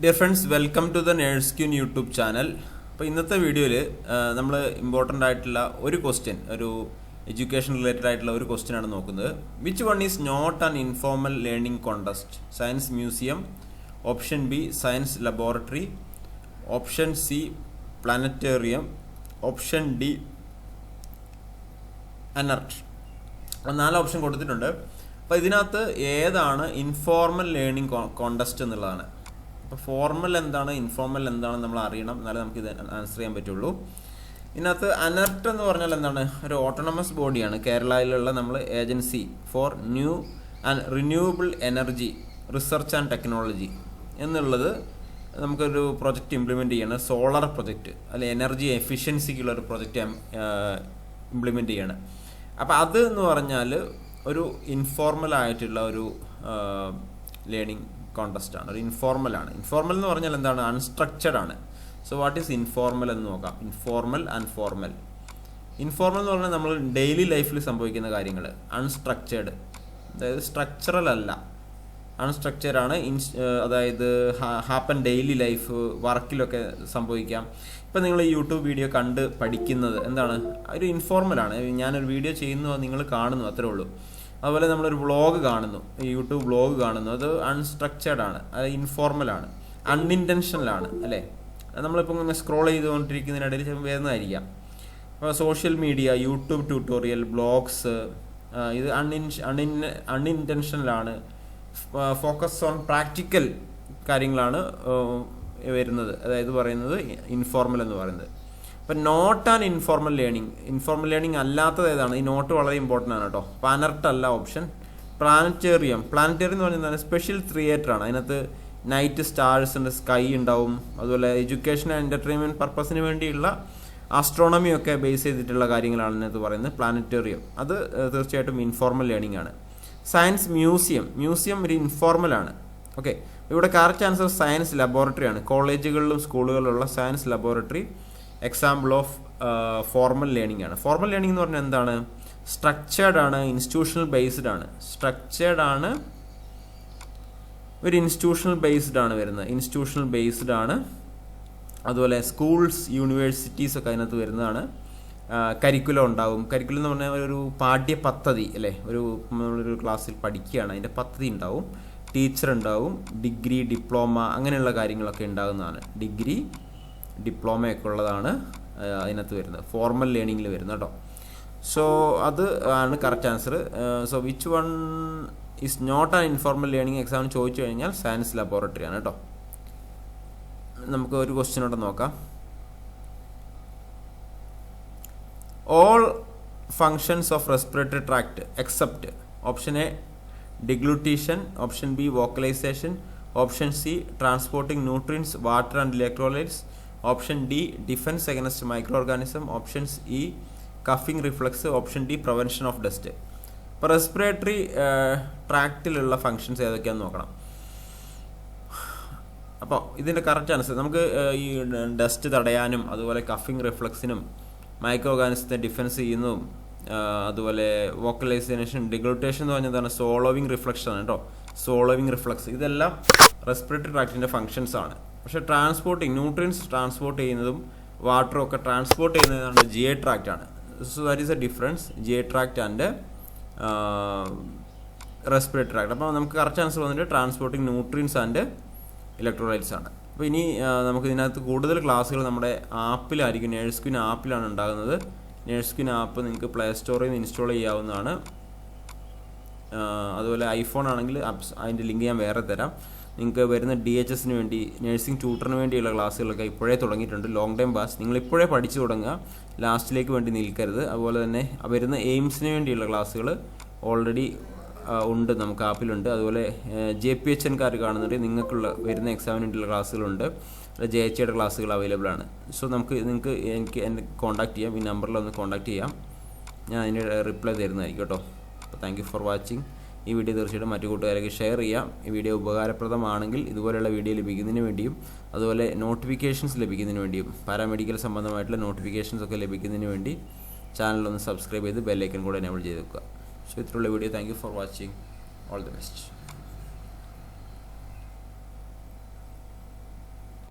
Dear friends welcome to the Nurse Queen YouTube channel അപ്പോൾ ഇന്നത്തെ വീഡിയോയിൽ നമ്മൾ ഇമ്പോർട്ടന്റ് ആയിട്ടുള്ള ഒരു ക്വസ്റ്റ്യൻ ഒരു എഡ്യൂക്കേഷൻ റിലേറ്റഡ് ആയിട്ടുള്ള ഒരു ക്വസ്റ്റ്യൻ ആണ് നോക്കുന്നത്. Which one is not an informal learning contest science museum option B science laboratory option C planetarium option D ANERT നാല് ഓപ്ഷൻ കൊടുത്തിട്ടുണ്ട്. അപ്പോൾ ഇതിനകത്ത് ഏതാണ് ഇൻഫോർമൽ ലേണിംഗ് കോണ്ടസ്റ്റ് എന്നുള്ളതാണ്. അപ്പോൾ ഫോർമൽ എന്താണ് ഇൻഫോർമൽ എന്താണ് നമ്മൾ അറിയണം. എന്നാലേ നമുക്ക് ഇത് ആൻസർ ചെയ്യാൻ പറ്റുള്ളൂ. ഇതിനകത്ത് അനർട്ട് എന്ന് പറഞ്ഞാൽ എന്താണ്? ഒരു ഓട്ടോണമസ് ബോഡിയാണ് കേരളയിലുള്ള നമ്മൾ agency for new and renewable energy research and technology എന്നുള്ളത് നമുക്കൊരു പ്രൊജക്റ്റ് ഇംപ്ലിമെന്റ് ചെയ്യണം. സോളാർ പ്രൊജക്റ്റ് അല്ലെ എനർജി എഫിഷ്യൻസിക്കുള്ള ഒരു പ്രൊജക്റ്റ് ഇംപ്ലിമെന്റ് ചെയ്യണം. അപ്പോൾ അത് എന്ന് പറഞ്ഞാൽ ഒരു ഇൻഫോർമൽ ആയിട്ടുള്ള ഒരു ലേണിംഗ് കോണ്ടസ്റ്റ് ആണ് ഒരു ഇൻഫോർമൽ ആണ്. ഇൻഫോർമൽ എന്ന് പറഞ്ഞാൽ എന്താണ്? അൺസ്ട്രക്ചർഡ് ആണ്. സോ വാട്ട് ഈസ് ഇൻഫോർമൽ എന്ന് നോക്കാം. ഇൻഫോർമൽ ആൻഡ് ഫോർമൽ ഇൻഫോർമൽ എന്ന് പറഞ്ഞാൽ നമ്മൾ ഡെയിലി ലൈഫിൽ സംഭവിക്കുന്ന കാര്യങ്ങൾ അൺസ്ട്രക്ചേർഡ് അതായത് സ്ട്രക്ചറൽ അല്ല. അൺസ്ട്രക്ചേർഡ് ആണ്. ഇൻസ് അതായത് ഹാപ്പൻ ഡെയിലി ലൈഫ് വർക്കിലൊക്കെ സംഭവിക്കാം. ഇപ്പം നിങ്ങൾ യൂട്യൂബ് വീഡിയോ കണ്ട് പഠിക്കുന്നത് എന്താണ്? ഒരു ഇൻഫോർമൽ ഇൻഫോർമലാണ് ഞാനൊരു വീഡിയോ ചെയ്യുന്നു നിങ്ങൾ കാണുന്നു അത്രേ ഉള്ളൂ. അതുപോലെ നമ്മളൊരു വ്ളോഗ് കാണുന്നു. യൂട്യൂബ് വ്ളോഗ് കാണുന്നു. അത് അൺസ്ട്രക്ചേർഡ് ആണ്. അത് ഇൻഫോർമലാണ് അൺഇന്റൻഷനലാണ് അല്ലേ? നമ്മളിപ്പോൾ ഇങ്ങനെ സ്ക്രോൾ ചെയ്തുകൊണ്ടിരിക്കുന്നതിനിടയിൽ ചിലപ്പോൾ വരുന്നതായിരിക്കാം. അപ്പോൾ social media YouTube tutorial blogs ഇത് അൺഇൻ അൺഇൻ അൺഇന്റൻഷനലാണ് ഫോക്കസ് ഓൺ പ്രാക്ടിക്കൽ കാര്യങ്ങളാണ് വരുന്നത്. അതായത് പറയുന്നത് ഇൻഫോർമൽ എന്ന് പറയുന്നത്. അപ്പം not and informal learning informal learning അല്ലാത്തത് ഏതാണ്? ഈ നോട്ട് വളരെ ഇമ്പോർട്ടന്റ് ആണ് കേട്ടോ. പാനർട്ട് അല്ല ഓപ്ഷൻ പ്ലാനറ്റേറിയം പ്ലാനറ്റേറിയം എന്ന് പറയുന്നത് സ്പെഷ്യൽ തിയേറ്റർ ആണ്. അതിനകത്ത് നൈറ്റ് സ്റ്റാർസ് ഉണ്ട് സ്കൈ ഉണ്ടാവും. അതുപോലെ എഡ്യൂക്കേഷൻ ആൻഡ് എന്റർടൈൻമെന്റ് പർപ്പസിന് വേണ്ടിയുള്ള ആസ്ട്രോണമി ഒക്കെ ബേസ് ചെയ്തിട്ടുള്ള കാര്യങ്ങളാണ് ഇതിനകത്ത് പറയുന്നത്. പ്ലാനറ്റേറിയം അത് തീർച്ചയായിട്ടും ഇൻഫോർമൽ ലേണിംഗ് ആണ്. സയൻസ് മ്യൂസിയം മ്യൂസിയം ഒരു ഇൻഫോർമൽ ആണ്. ഓക്കെ ഇവിടെ കറക്റ്റ് ആൻസർ സയൻസ് ലബോറട്ടറി ആണ്. കോളേജുകളിലും സ്കൂളുകളിലുള്ള science laboratory example of formal learning ആണ്. ഫോർമൽ ലേണിംഗ് എന്ന് പറഞ്ഞാൽ എന്താണ്? സ്ട്രക്ചേർഡ് ആണ് ഇൻസ്റ്റിറ്റ്യൂഷണൽ ബേസ്ഡ് ആണ്. സ്ട്രക്ചേർഡ് ആണ് ഒരു ഇൻസ്റ്റിറ്റ്യൂഷണൽ ബേസ്ഡ് ആണ് വരുന്നത്. ഇൻസ്റ്റിറ്റ്യൂഷണൽ ബേസ്ഡ് ആണ് അതുപോലെ സ്കൂൾസ് യൂണിവേഴ്സിറ്റീസ് ഒക്കെ അതിനകത്ത് വരുന്നതാണ്. കരിക്കുലം ഉണ്ടാവും. കരിക്കുലം എന്ന് പറഞ്ഞാൽ ഒരു പാഠ്യ പദ്ധതി അല്ലേ? ഒരു നമ്മളൊരു ക്ലാസ്സിൽ പഠിക്കുകയാണ്. അതിന്റെ പദ്ധതി ഉണ്ടാവും. ടീച്ചർ ഉണ്ടാവും. ഡിഗ്രി ഡിപ്ലോമ അങ്ങനെയുള്ള കാര്യങ്ങളൊക്കെ ഉണ്ടാകുന്നതാണ്. ഡിഗ്രി ഡിപ്ലോമയൊക്കെ ഉള്ളതാണ് അതിനകത്ത് വരുന്നത്. ഫോർമൽ ലേണിങ്ങിൽ വരുന്നത് കേട്ടോ. സോ അത് ആണ് correct answer so which one is not an informal learning exam ചോദിച്ചു കഴിഞ്ഞാൽ സയൻസ് ലബോറട്ടറി ആണ് കേട്ടോ. നമുക്ക് ഒരു ക്വസ്റ്റ്യനോടെ നോക്കാം. All functions of respiratory tract except option A deglutition option B vocalisation option C transporting nutrients water and electrolytes option D defence against micro organism options E coughing reflex. Option D prevention of dust. ഇപ്പോൾ respiratory ട്രാക്റ്റിലുള്ള functions ഏതൊക്കെയാണെന്ന് നോക്കണം. അപ്പോൾ ഇതിന്റെ correct answer നമുക്ക് ഈ dust തടയാനും അതുപോലെ കഫിംഗ് റിഫ്ലക്സിനും മൈക്രോ ഓർഗാനിസത്തെ ഡിഫെൻസ് ചെയ്യുന്നതും അതുപോലെ വോക്കലൈസേഷൻ ഡിഗ്ലൂട്ടേഷൻ എന്ന് പറഞ്ഞതാണ് സോളോവിങ് റിഫ്ലക്ഷൻ കേട്ടോ. Swallowing reflex. ഇതെല്ലാം റെസ്പിറേറ്ററി ട്രാക്റ്റിന്റെ ഫങ്ഷൻസ് ആണ്. പക്ഷേ ട്രാൻസ്പോർട്ടിങ് ന്യൂട്രിയൻസ് ട്രാൻസ്പോർട്ട് ചെയ്യുന്നതും വാട്ടറും ഒക്കെ ട്രാൻസ്പോർട്ട് ചെയ്യുന്നതാണ് ജി എ ട്രാക്റ്റ് ആണ്. So that is a difference G A tract and respiratory tract അപ്പോൾ നമുക്ക് കറക്റ്റ് ആൻസർ വന്നിട്ട് ട്രാൻസ്പോർട്ടിങ് ന്യൂട്രിയൻസ് ആൻഡ് ഇലക്ട്രോലൈറ്റ്സ് ആണ്. അപ്പോൾ ഇനി നമുക്ക് ഇതിനകത്ത് കൂടുതൽ ക്ലാസ്സുകൾ നമ്മുടെ ആപ്പിലായിരിക്കും നേഴ്സ് ക്വിൻ ആപ്പിലാണ് ഉണ്ടാകുന്നത്. നേഴ്സ് ക്വിൻ ആപ്പ് നിങ്ങൾക്ക് പ്ലേ സ്റ്റോറിൽ നിന്ന് ഇൻസ്റ്റാൾ ചെയ്യാവുന്നതാണ്. അതുപോലെ ഐഫോൺ ആണെങ്കിൽ അതിന്റെ ലിങ്ക് ഞാൻ വേറെ തരാം. നിങ്ങൾക്ക് വരുന്ന ഡി എച്ച് എസിന് വേണ്ടി നഴ്സിംഗ് ട്യൂട്ടറിന് വേണ്ടിയുള്ള ക്ലാസ്സുകളൊക്കെ ഇപ്പോഴേ തുടങ്ങിയിട്ടുണ്ട്. ലോങ് ടൈം പാസ് നിങ്ങൾ ഇപ്പോഴേ പഠിച്ചു തുടങ്ങുക. ലാസ്റ്റിലേക്ക് വേണ്ടി നിൽക്കരുത്. അതുപോലെ തന്നെ വരുന്ന എയിംസിന് വേണ്ടിയുള്ള ക്ലാസ്സുകൾ ഓൾറെഡി ഉണ്ട്. നമുക്ക് ആപ്പിലുണ്ട് അതുപോലെ ജെ പി എച്ച് എൻകാർ കാണുന്നുണ്ട് നിങ്ങൾക്കുള്ള വരുന്ന എക്സാമിന് വേണ്ടിയുള്ള ക്ലാസ്സുകളുണ്ട്. ജെ എച്ച് ഐയുടെ ക്ലാസ്സുകൾ അവൈലബിൾ ആണ്. സോ നമുക്ക് നിങ്ങൾക്ക് എനിക്ക് എന്നെ കോൺടാക്ട് ചെയ്യാം. ഈ നമ്പറിൽ ഒന്ന് കോൺടാക്ട് ചെയ്യാം. ഞാൻ അതിന്റെ റിപ്ലൈ തരുന്നതായിരിക്കും കേട്ടോ. അപ്പോൾ താങ്ക് യു ഫോർ വാച്ചിങ് ഈ വീഡിയോ തീർച്ചയായിട്ടും മറ്റു കൂട്ടുകാരൊക്കെ ഷെയർ ചെയ്യാം. ഈ വീഡിയോ ഉപകാരപ്രദമാണെങ്കിൽ ഇതുപോലെയുള്ള വീഡിയോ ലഭിക്കുന്നതിന് വേണ്ടിയും അതുപോലെ നോട്ടിഫിക്കേഷൻസ് ലഭിക്കുന്നതിന് വേണ്ടിയും പാരാമെഡിക്കൽ സംബന്ധമായിട്ടുള്ള നോട്ടിഫിക്കേഷൻസ് ഒക്കെ ലഭിക്കുന്നതിന് വേണ്ടി ചാനലൊന്ന് സബ്സ്ക്രൈബ് ചെയ്ത് ബെല്ലൈക്കൻ കൂടെ എനേബിൾ ചെയ്ത് വെക്കുക. സോ ഇത്രയുള്ള video. Thank for watching all the best